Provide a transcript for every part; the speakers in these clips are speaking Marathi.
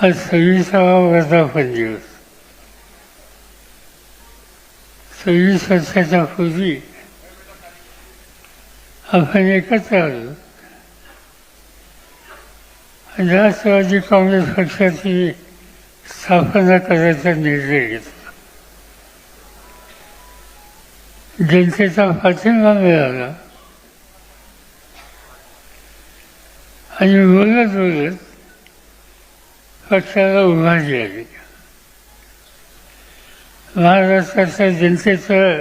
हा सव्वीसावा वर्धापन दिवस. सव्वीस वर्षाच्या पूर्वी आपण एकत्र आलो राष्ट्रवादी काँग्रेस पक्षाची स्थापना करायचा निर्णय घेतला. जनतेचा पाठिंबा मिळाला. आणि बोलत बोलत पक्षाला उभारली आली महाराष्ट्राच्या जनतेचं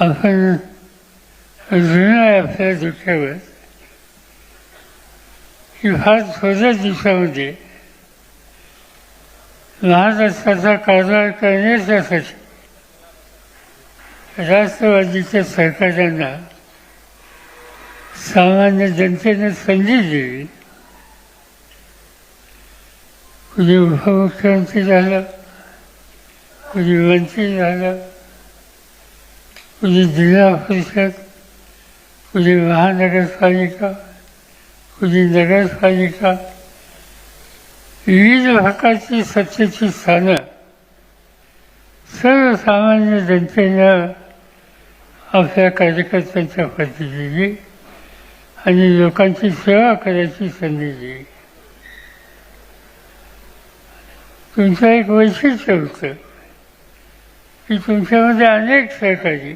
आपण ऋण आहे आपल्या दुःखावर की फार थोड्या दिवसामध्ये महाराष्ट्राचा कारभार करण्यासाठी राष्ट्रवादीच्या सरकारांना सामान्य जनतेने संधी दिली. कुणी उपमुख्यमंत्री झालं कुणी मंत्री झालं कुणी जिल्हा परिषद कुणी महानगरपालिका कुणी नगरपालिका विविध भागाची सत्तेची स्थानं सर्वसामान्य जनतेनं आपल्या कार्यकर्त्यांच्या पद्धती दिली आणि लोकांची सेवा करायची संधी दिली. तुमचं एक वैशिष्ट्य होतं. की तुमच्यामध्ये अनेक सहकारी.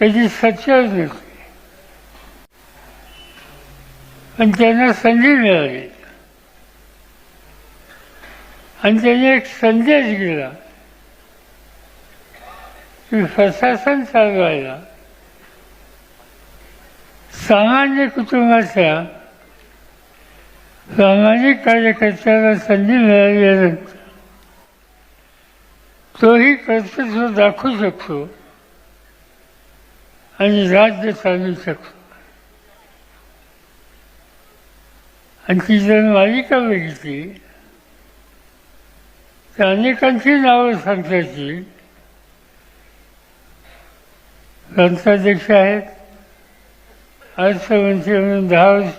कधी सच्चर नसते पण त्यांना संधी मिळाली. आणि त्यांनी एक संदेश दिला. की प्रशासन चालवायला. सामान्य कुटुंबाच्या सामाजिक कार्यकर्त्याला संधी मिळाल्यानंतर तोही कर्तृत्व दाखवू शकतो आणि राज्य चालू शकतो. आणि ती जर मालिका बघितली तर अनेकांची नावं सांगता येतील प्रांताध्यक्ष आहेत अर्थमंत्री म्हणून दहा वर्ष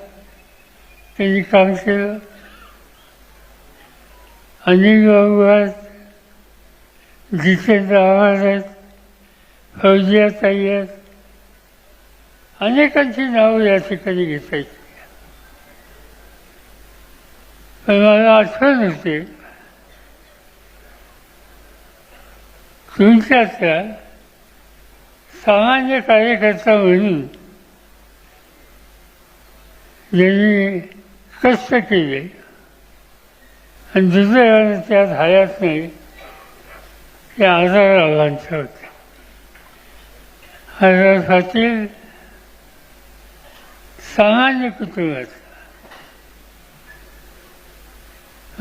त्यांनी काम केलं. अनिल बाबू आहेत जितेंद्र आव्हाड आहेत फौजिया ताई आहेत. अनेकांची नावं या ठिकाणी घेता येतील पण मला आठवण होते तुमच्यातल्या सामान्य कार्यकर्ता म्हणून ज्यांनी कष्ट केले. आणि दुर्दैवाने त्यात हयात नाही ते आजार आव्हानचे होते. सामान्य कुटुंबात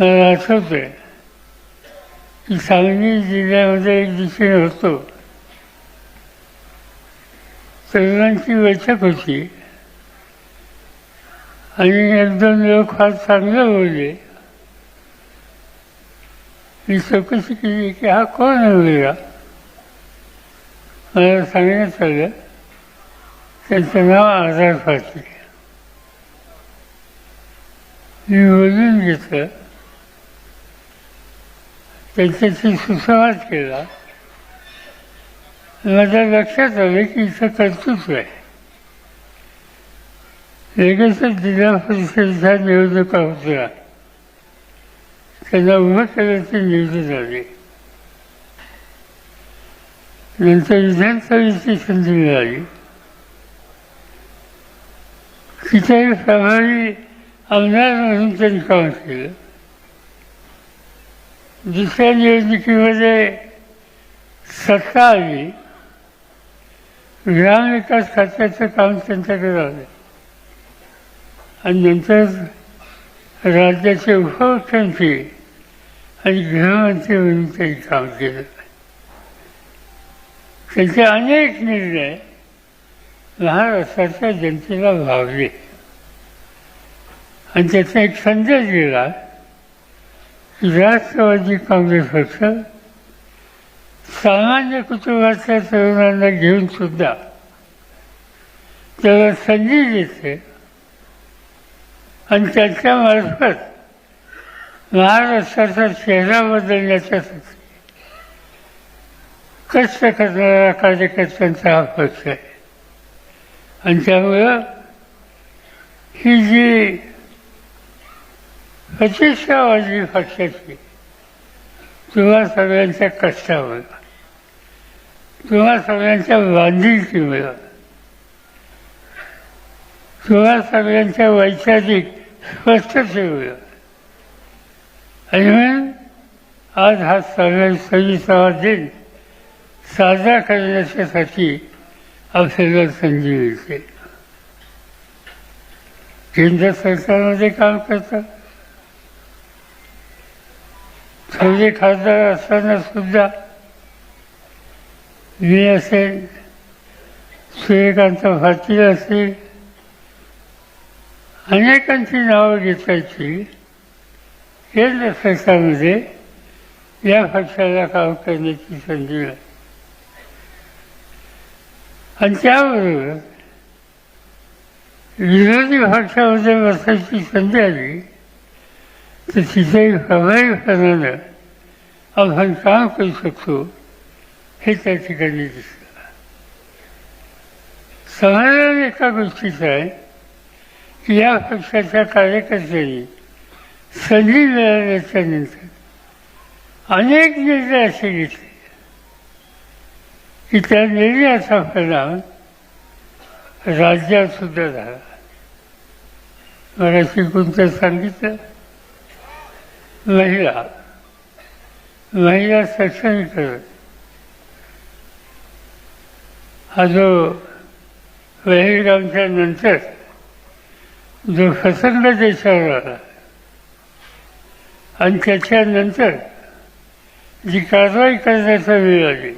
मला की सांगली जिल्ह्यामध्ये एक दिवशी होतो. तरुणांची बैठक होती. आणि एक दोन लोक फार चांगले बोलले. मी चौकशी केली की हा कोण मुलगा? मला सांगण्यात आलं त्यांचं नाव आजार पाटील. मी बोलून घेतलं. त्यांच्याशी सुसंवाद केला. माझ्या लक्षात आलं की इथं कर्तृत्व आहे. लगेचच जिल्हा परिषदेच्या निवडणुका होत्या त्यांना उभं करण्याची निवडून आली नंतर विधानसभेची संधी मिळाली. तिथे प्रभावी आमदार म्हणून त्यांनी काम केलं. दुसऱ्या निवडणुकीमध्ये सत्ता आली. ग्रामविकास खात्याचं काम त्यांच्याकडे आलं. आणि नंतर राज्याचे उपमुख्यमंत्री आणि गृहमंत्री म्हणून त्यांनी काम केलं. त्यांचे अनेक निर्णय महाराष्ट्राच्या जनतेला भावले. आणि त्याचा एक संदेश दिला की राष्ट्रवादी काँग्रेस पक्ष सामान्य कुटुंबातल्या तरुणांना घेऊन सुद्धा त्याला संधी देते. आणि त्यांच्यामार्फत महाराष्ट्राचा चेहरा बदलण्याच्यासाठी कष्ट करणाऱ्या कार्यकर्त्यांचा हा पक्ष आहे. आणि त्यामुळं ही जी प्रतिष्ठावादी पक्षाची तुम्हा सगळ्यांच्या कष्टामुळं तुम्हा सगळ्यांच्या बांधिलकीमुळं सोळा सगळ्यांच्या वैचारिक स्पष्टतेमुळं आणि म्हणून आज हा सगळ्या सव्वीसावा दिन साजरा करण्याच्यासाठी आपल्याला संधी मिळते. केंद्र सरकारमध्ये काम करतात. थोडे खासदार असताना सुद्धा मी असेल सूर्यकांत पाटील असेल अनेकांची नावं घेतायची केंद्र सरकारमध्ये या पक्षाला काम करण्याची संधी मिळाली आणि त्याबरोबर विरोधी पक्षामध्ये बसायची संधी आली तर तिथेही प्रभावीपणानं आपण काम करू शकतो हे त्या ठिकाणी दिसतं. समाधान एका गोष्टीचं आहे या पक्षाच्या कार्यकर्त्यांनी संधी मिळाल्याच्या नंतर अनेक निर्णय असे घेतले. की त्या निर्णयाचा परिणाम राज्यात सुद्धा झाला. मला शिकूनचं सांगितलं. महिला महिला सक्षमीकरण. हा जो पहिलगामच्या नंतर जो प्रसंग देशावर आला आणि त्याच्यानंतर जी कारवाई करण्याचा वेळ आली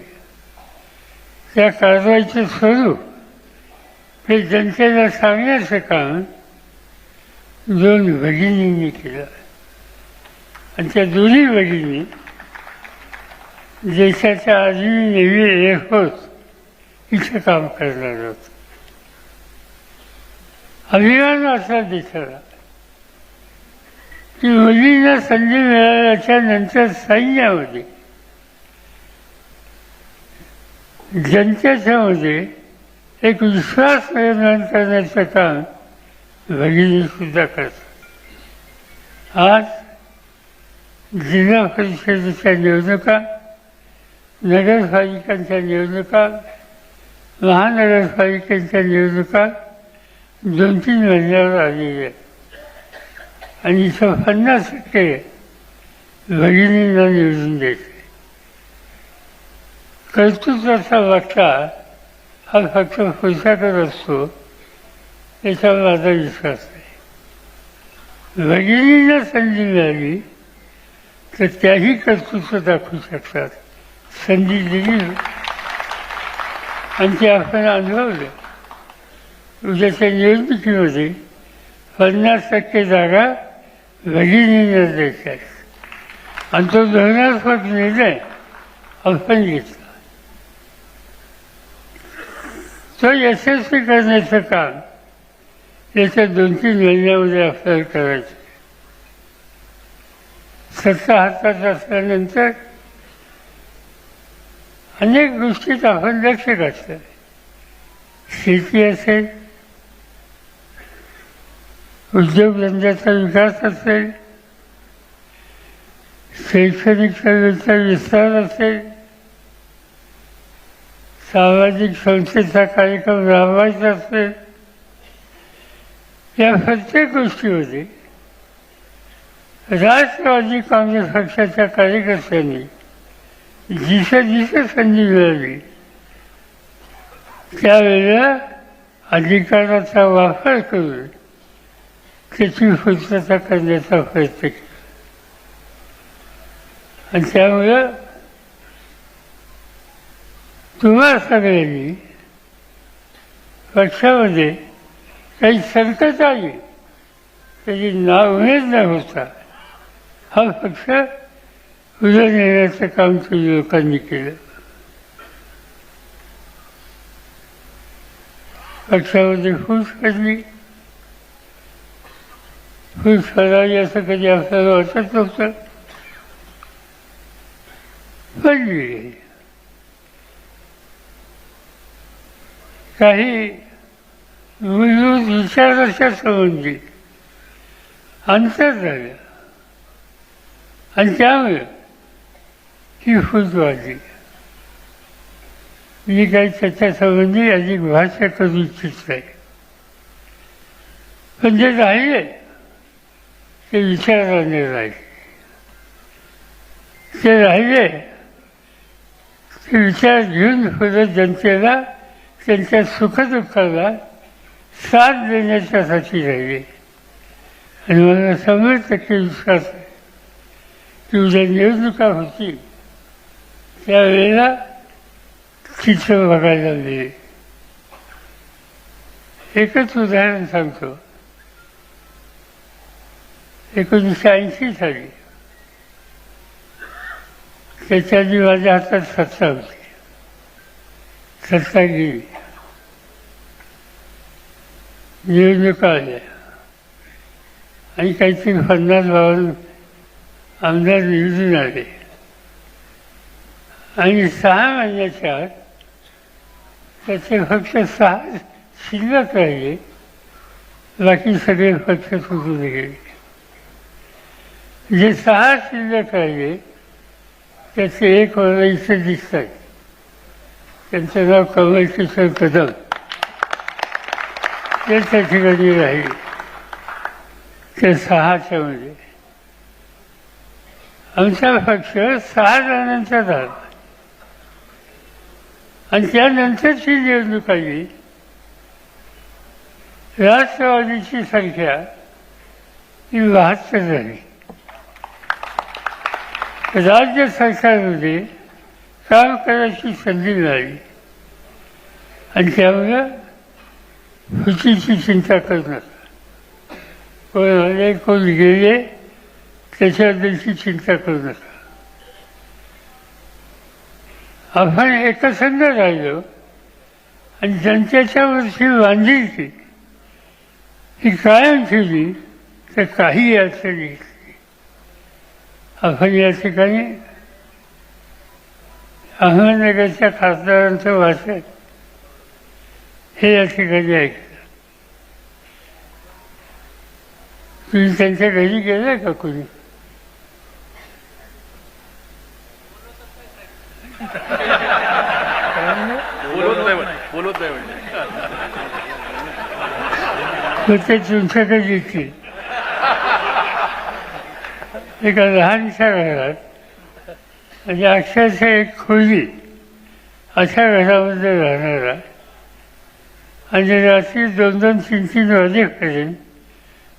त्या कारवाईचं स्वरूप हे जनतेला सांगण्याचं काम दोन भगिनींनी केलं. आणि त्या दोन्ही भगिनी देशाच्या आधी नेव्ही एअरफोर्स इथं काम करणार होतं. अभिमान असा दिसला. की मुलींना संधी मिळाल्याच्या नंतर सैन्यामध्ये जनतेच्यामध्ये एक विश्वास निर्माण करण्याचं काम भगिनी सुद्धा करतात. आज जिल्हा परिषदेच्या निवडणुका नगरपालिकांच्या निवडणुका महानगरपालिकांच्या निवडणुका दोन तीन महिन्यावर आलेली आहे. आणि इथं पन्नास टक्के भगिनींना निवडून द्यायचे कर्तृत्वाचा वाटा हा फक्त पैशाकडे असतो याचा माझा विश्वास नाही. भगिनींना संधी मिळाली तर त्याही कर्तृत्व दाखवू शकतात. संधी दिली. आणि ते आपण अनुभवलं. उद्याच्या निवडणुकीमध्ये पन्नास टक्के जागा भगिनींना द्यायच्या आणि तो धोरणात्मक निर्णय आपण घेतला. तो यशस्वी करण्याचं काम याच्या दोन तीन महिन्यामध्ये आपल्याला करायचं सत्ता हातात असल्यानंतर अनेक गोष्टीत आपण लक्ष घातलं. शेती असेल उद्योगधंद्याचा विकास असेल शैक्षणिक सेवेचा विस्तार असेल सामाजिक संस्थेचा कार्यक्रम राबवायचा असेल या प्रत्येक गोष्टीमध्ये राष्ट्रवादी काँग्रेस पक्षाच्या कार्यकर्त्यांनी जिथं जिथं संधी मिळाली. त्यावेळेला अधिकाराचा वापर करून त्याची पूर्तता करण्याचा प्रयत्न केला? आणि त्यामुळं तुम्हा सगळ्यांनी पक्षामध्ये काही संकट आली त्याची नाउमेद न होता हा पक्ष उद्या नेण्याचं काम तुम्ही लोकांनी केलं. पक्षामध्ये फूस पडली ही करावी असं कधी आपल्याला वाटत नव्हतं. पण गेली. काही मूलभूत विचाराच्या संबंधी. अंतर झालं आणि त्यामुळे ही फूट वाढली मी काही त्याच्या संबंधी अधिक भाष्य करू इच्छित नाही. पण जे राहिले ते विचाराने राहिले ते राहिले ते विचार घेऊन सुद्धा जनतेला त्यांच्या सुखदुःखाला साथ देण्याच्यासाठी राहिले आणि मला शंभर टक्के विश्वास आहे की उद्या निवडणुका होती त्यावेळेला चित्र बघायला मिळेल एकच उदाहरण सांगतो एकोणीसशे ऐंशी साली. त्याच्या आधी माझ्या हातात सत्ता होती. सत्ता गेली. निवडणुका आल्या आणि काहीतरी पन्नास बावन्न आमदार निवडून आले. आणि सहा महिन्याच्या आत त्याचे फक्त सहा शिल्लक राहिले. बाकी सगळे पक्ष सुटून गेले. जे सहा शिल्लक राहिले त्याचे एक मला इथे दिसत आहे त्यांचं नाव कमल किशोर कदम. ते त्या ठिकाणी राहिले. ते सहाच्या मध्ये. आमचा पक्ष सहा जणांचा झाला. आणि त्यानंतरची निवडणूक आली. राष्ट्रवादीची संख्या ही बहात्तर झाली. राज्य सरकारमध्ये काम करायची संधी मिळाली. आणि त्यामुळे फुटीची चिंता करणार. कोण आले कोण गेले त्याच्याबद्दलची चिंता करू नका आपण एकसंध राहिलो आणि जनतेच्या वरची बांधिलकी ही कायम ठेवली तर काही अडचणी आपण या ठिकाणी अहमदनगरच्या खासदारांचं भाषण हे या ठिकाणी ऐकलं तुम्ही त्यांच्या घरी गेलाय का कोणी? ते तुमच्याकडे येतील. एका लहानशा घरात म्हणजे अक्षरशः एक खोली अशा घरामध्ये राहणारा. आणि रात्री दोन दोन तीन तीन वाजेपर्यंत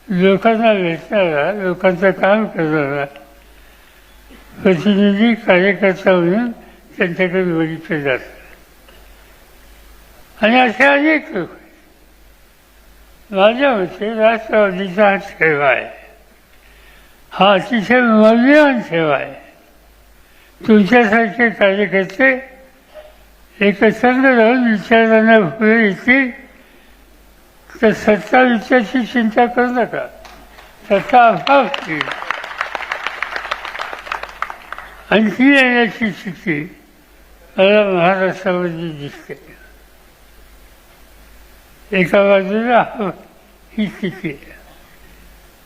लोकांना भेटणारा लोकांचं काम करणारा प्रतिनिधी कार्यकर्ता म्हणून त्यांच्याकडे बघितले जातात. आणि असे अनेक लोक माझ्या मते राष्ट्रवादीचा हा सेवा आहे. हा अतिशय मौल्यवान सेवा आहे. तुमच्यासारखे कार्यकर्ते एकसंध राहून विचारांना पुढे येतील तर सत्ता विचारची चिंता करू नका. सत्ता अभाव आणखी येण्याची स्थिती मला महाराष्ट्रामध्ये दिसते. एका बाजूला ही स्थिती आहे.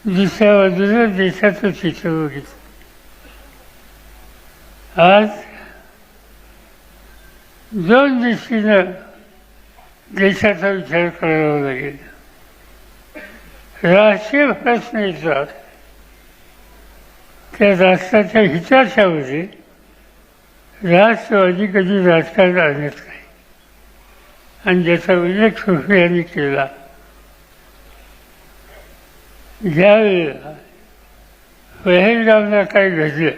दुसऱ्या बाजूला देशाचं चित्र बघितलं आज दोन दृष्टीनं देशाचा विचार करावा लागेल. राष्ट्रीय प्रश्न येतात त्या राष्ट्राच्या हिताच्यामध्ये राष्ट्रवादी कधी राजकारण आणत नाही. आणि ज्याचा उल्लेख सुफियांनी केला. ज्यावेळेला पहेलगावला काय घडलं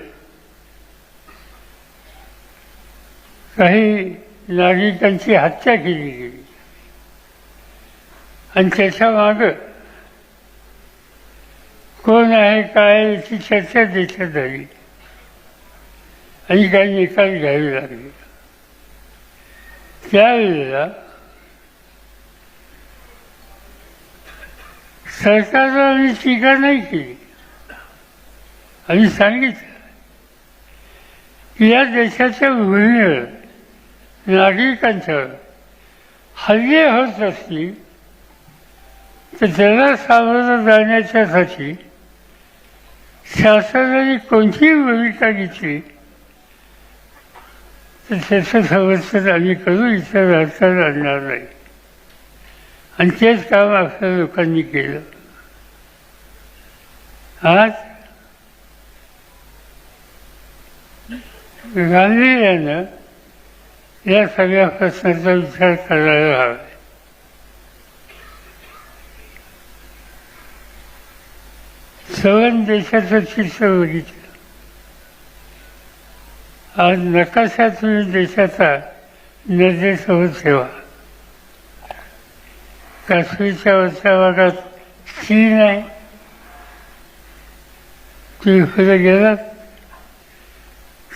काही नागरिकांची हत्या केली गेली. आणि त्याच्या मागं कोण आहे काय याची चर्चा देशात झाली आणि काही निकाल घ्यावे लागले. त्यावेळेला सरकारवर आम्ही टीका नाही केली. आम्ही सांगितलं की या देशाच्या भूमीवर नागरिकांच्यावर हल्ले होत असतील तर त्याला सामोरं जाण्याच्यासाठी शासनाने कोणतीही भूमिका घेतली? तर त्याचं समर्थन आम्ही करू इथं राजकारण आणणार नाही. आणि तेच काम आपल्या लोकांनी केलं. आज गांधींना या सगळ्या प्रश्नाचा विचार करायला हवा. सवन देशाचं चित्र बघितलं. आज नकाशातून देशाचा नजरेसमोर ठेवा. काश्मीरच्या वरच्या भागात चीन आहे. तुम्ही फुलं गेलात.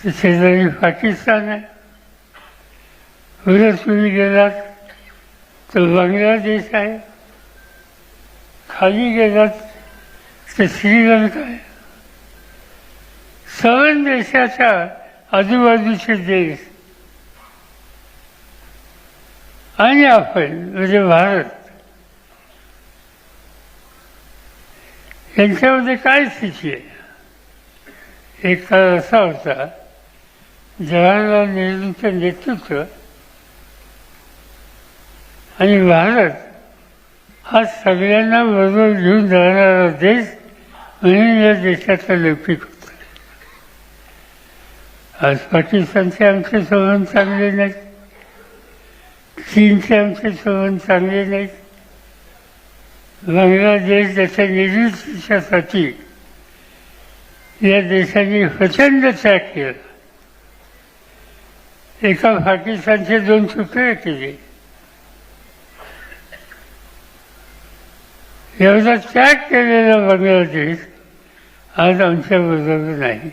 तर शेजारी पाकिस्तान आहे. पुढे तुम्ही गेलात. तर बांगलादेश आहे. खाली गेलात. तर श्रीलंका आहे. सवन देशाच्या आजूबाजूचे देश. आणि आपण म्हणजे भारत यांच्यामध्ये काय स्थिती आहे? एक काळ असा होता जवाहरलाल नेहरूंचं नेतृत्व आणि भारत हा सगळ्यांना बरोबर घेऊन जाणारा देश म्हणून या देशाचा लौकिक होता आज पाकिस्तानचे आमचे संबंध चांगले नाहीत चीनचे आमचे संबंध चांगले नाहीत बांगलादेश त्याच्या निर्मितीच्यासाठी या देशाने प्रचंड त्याग केला. एका पाकिस्तानचे दोन तुकडे केले. एवढा त्याग केलेला बांगलादेश आज आमच्या बरोबर नाही.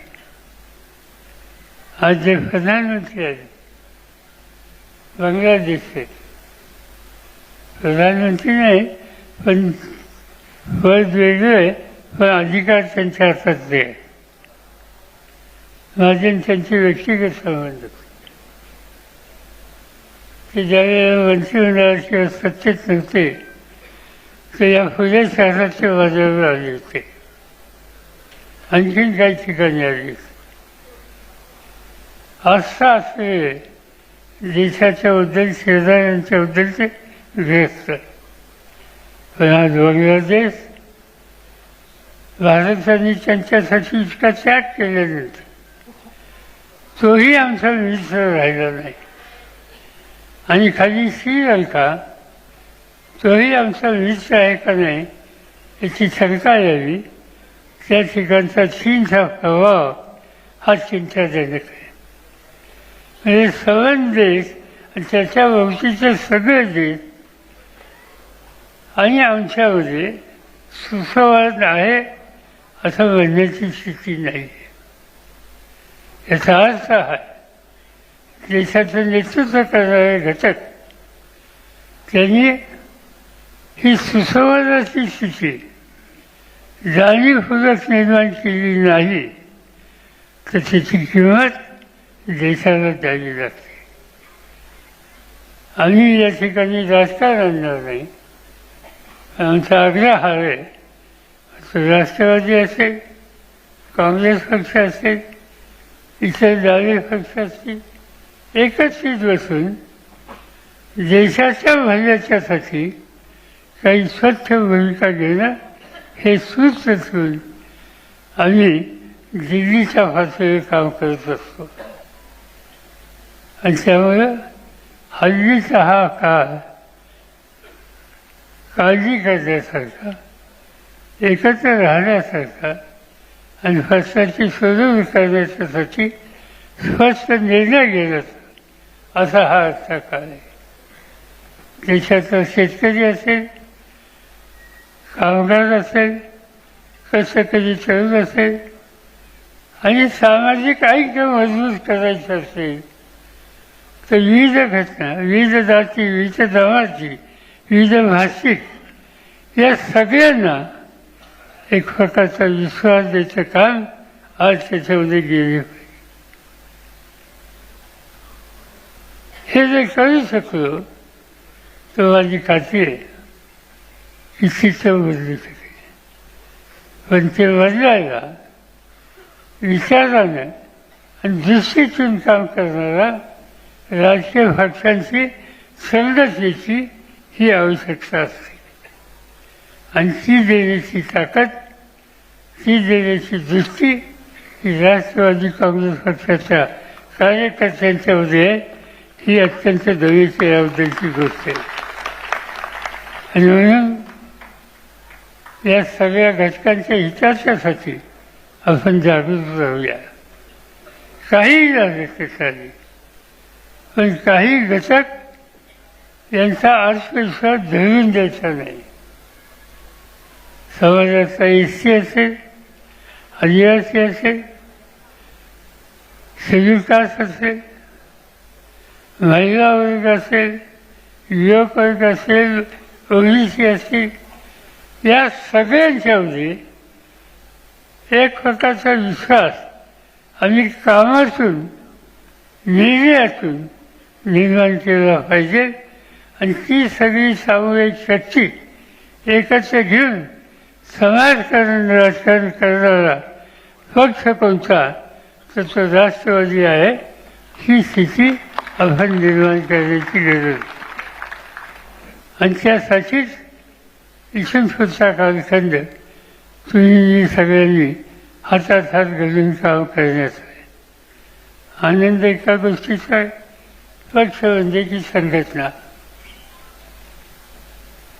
आज जे प्रधानमंत्री आहेत बांगलादेशचे प्रधानमंत्री नाही पण पद वेगळं आहे पण अधिकार त्यांच्या हातात आहे माझे त्यांचे व्यक्तिगत संबंध. ते ज्यावेळेला मंत्रिमंडळाचे सत्तेत नव्हते तर या फुले शहराच्या बाजारावर आले होते. आणखीन काही ठिकाणी आली असं असले देशाच्या बद्दल शेजाऱ्यांच्या बद्दलचे व्यस्त पण आज बांगलादेश भारताने त्यांच्यासाठी इतका त्याग केल्यानंतर तोही आमचा मित्र राहिला नाही. आणि खाली श्रीलंका तोही आमचा मित्र आहे का नाही याची शंका यावी. त्या ठिकाणचा चीनचा प्रभाव हा चिंताजनक आहे. म्हणजे सवन देश त्याच्या भोवतीचे सगळे देश आणि आमच्यामध्ये सुसंवाद आहे असं म्हणण्याची स्थिती नाही. याचा अर्थ हा देशाचं नेतृत्व करणारे घटक त्यांनी ही सुसंवादाची स्थिती जाणीवपूर्वक निर्माण केली नाही तर त्याची किंमत देशाला द्यावी लागते. आम्ही या ठिकाणी राजकारण आणणार नाही. आमचा आग्रह हा आहे राष्ट्रवादी असेल काँग्रेस पक्ष असेल इतर डावे पक्ष असतील एकत्रित बसून देशाच्या भल्याच्यासाठी काही स्वच्छ भूमिका घेणं हे सूत्र असून आम्ही दिल्लीच्या भाषेवर काम करत असतो. आणि त्यामुळं हल्लीचा हा काळ काळजी करण्यासारखा एकत्र राहण्यासारखा आणि फसल्याची सुरू करण्याच्यासाठी स्वस्त निर्णय घेण्याचा असा हा आजचा काळ आहे. देशाचा शेतकरी असेल कामगार असेल कष्टकरी तरुण असेल आणि सामाजिक ऐक्य मजबूत करायचं असेल तर विविध घटना विविध जाती विविध धर्माची विविध भाषिक या सगळ्यांना एक प्रकारचा विश्वास द्यायचं काम आज त्याच्यामध्ये गेले पाहिजे हे जर करू शकलो तर माझी खात्री आहे की चित्र बदलू शकेल पण ते बदलायला विचारानं आणि दृष्टीतून काम करणारा राजकीय पक्षांची संघटनेची ही आवश्यकता असते. आणि ती देण्याची ताकद ती देण्याची दृष्टी ही राष्ट्रवादी काँग्रेस पक्षाच्या कार्यकर्त्यांच्यामध्ये ही अत्यंत दवेची याबद्दलची गोष्ट आहे. आणि म्हणून या सगळ्या घटकांच्या हिताच्यासाठी आपण जागृत राहूया. काही झाले ते चालेल पण काही घटक यांचा अर्थविश्वास धरून द्यायचा नाही. समाजाचा एस सी असेल आदिवासी असेल शेड्यूल कास्ट असेल महिला वर्ग असेल युवक वर्ग असेल ओबीसी असतील या सगळ्यांच्यामध्ये एक प्रकारचा विश्वास आम्ही कामातून निर्णयातून निर्माण केला पाहिजे. आणि ती सगळी सामूहिक शक्ती एकत्र घेऊन समाजकारण राजकारण करणारा पक्ष कोणता तर तो राष्ट्रवादी आहे. ही स्थिती आपण निर्माण करण्याची गरज. आणि त्यासाठीच इथून कालखंड तुम्ही सगळ्यांनी हातात हात घालून काम करण्यात आहे. आनंद एका गोष्टीचा आहे. पक्ष म्हणजे की संघटना.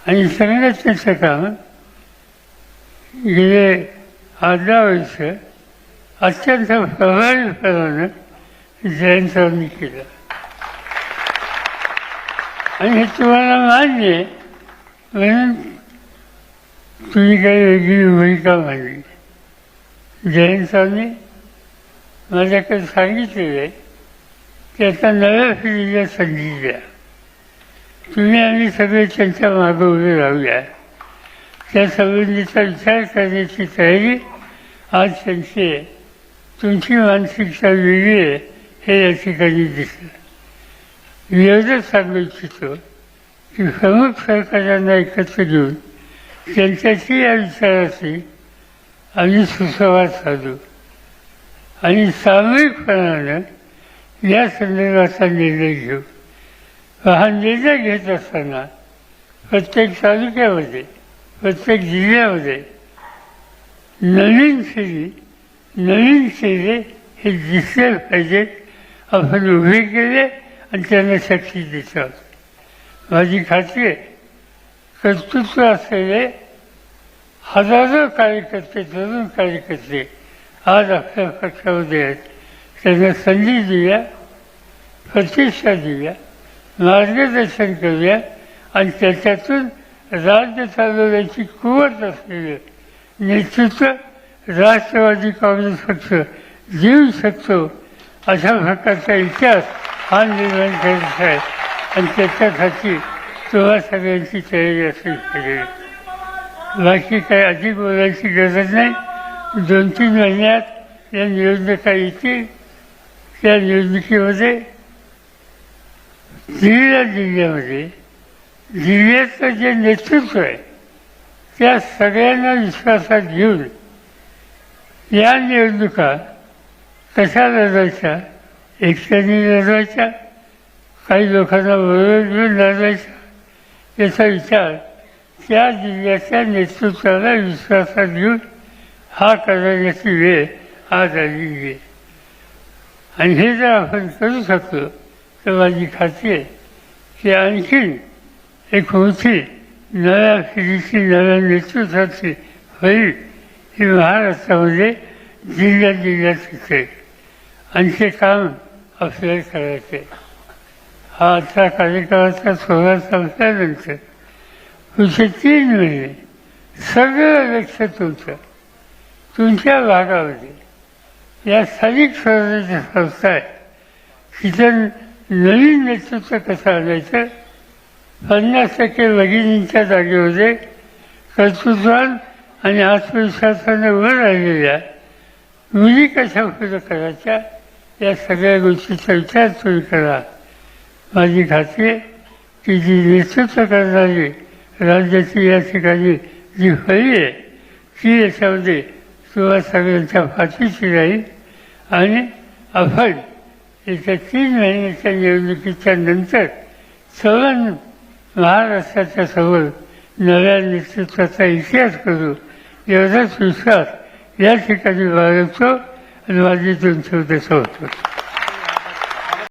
आणि संघटनेचं काम गेले अर्धा वर्ष अत्यंत प्रभावीपणानं जयंतरावांनी केलं. आणि हे तुम्हाला मान्य आहे म्हणून तुम्ही काही वेगळी भूमिका मांडली. जयंतरावांनी माझ्याकडे सांगितलेलं आहे की आता नव्या पिढीला संधी द्या. तुम्ही आम्ही सगळे त्यांच्या मागं उभे राहूया. त्या संबंधीचा विचार करण्याची तयारी आज त्यांची आहे. तुमची मानसिकता वेगळी आहे हे या ठिकाणी दिसलं. मी एवढंच सांगू इच्छितो की प्रमुख सरकारांना एकत्र घेऊन त्यांच्याशी या विचाराशी आम्ही सुसंवाद साधू. आणि सामूहिकपणानं या संदर्भाचा निर्णय घेऊ. हा निर्णय घेत असताना प्रत्येक तालुक्यामध्ये प्रत्येक जिल्ह्यामध्ये नवीन शैली नवीन शैली हे दिसले पाहिजेत आपण उभे केले आणि त्यांना शक्ती देत माझी खात्री आहे कर्तृत्व असलेले हजारो कार्यकर्ते तरुण कार्यकर्ते आज आपल्या पक्षामध्ये आहेत. त्यांना संधी दिल्या प्रतिष्ठा दिल्या. मार्गदर्शन करूया आणि त्याच्यातून राज्य चालवण्याची कुवत असलेले नेतृत्व राष्ट्रवादी काँग्रेस पक्ष देऊ शकतो अशा प्रकारचा इतिहास हा निर्माण करायचा आहे. आणि त्याच्यासाठी तुम्हा सगळ्यांची तयारी असली पाहिजे बाकी काही अधिक बोलायची गरज नाही. दोन तीन महिन्यात या निवडणुका येतील. त्या निवडणुकीमध्ये दिलेल्या जिल्ह्यामध्ये जिल्ह्याचं जे नेतृत्व आहे त्या सगळ्यांना विश्वासात घेऊन या निवडणुका कशा लढवायच्या एकट्याने लढवायच्या काही लोकांना बरोबर घेऊन लढवायच्या याचा विचार त्या जिल्ह्याच्या नेतृत्वाला विश्वासात घेऊन हा करण्याची वेळ आज आलेली आहे. आणि हे जर आपण करू शकतो तर माझी ते आहे की आणखीन एक मोठी नव्या पिढीची नव्या नेतृत्वाची होईल ही महाराष्ट्रामध्ये जिल्ह्यात जिल्ह्यात शिकते आणि ते काम आपल्याला करायचे. हा आजचा कार्यक्रमाचा सोहळा संपल्यानंतर पुढचे तीन महिने सगळं लक्ष तुमचं तुमच्या भागामध्ये. या स्थानिक स्वराज्याच्या संस्था आहेत तिथं नवीन नेतृत्व कसं आणायचं? पन्नास टक्के भगिनींच्या जागेमध्ये कर्तृत्वान आणि आत्मविश्वासाने वर राहिलेल्या मुली कशा खुलं करायच्या? या सगळ्या गोष्टीचा विचार तुम्ही करा. माझी खात्री आहे की जी नेतृत्व करणारी राज्याची या ठिकाणी जी फळी आहे ती याच्यामध्ये सुरुवात सगळ्यांच्या पाठीशी राहील आणि आपण येत्या तीन महिन्याच्या निवडणुकीच्या नंतर सर्वांनी महाराष्ट्राच्या समोर नव्या नेतृत्वाचा इतिहास करू एवढाच विश्वास या ठिकाणी बाळगतो आणि माझी दोन शब्द होतो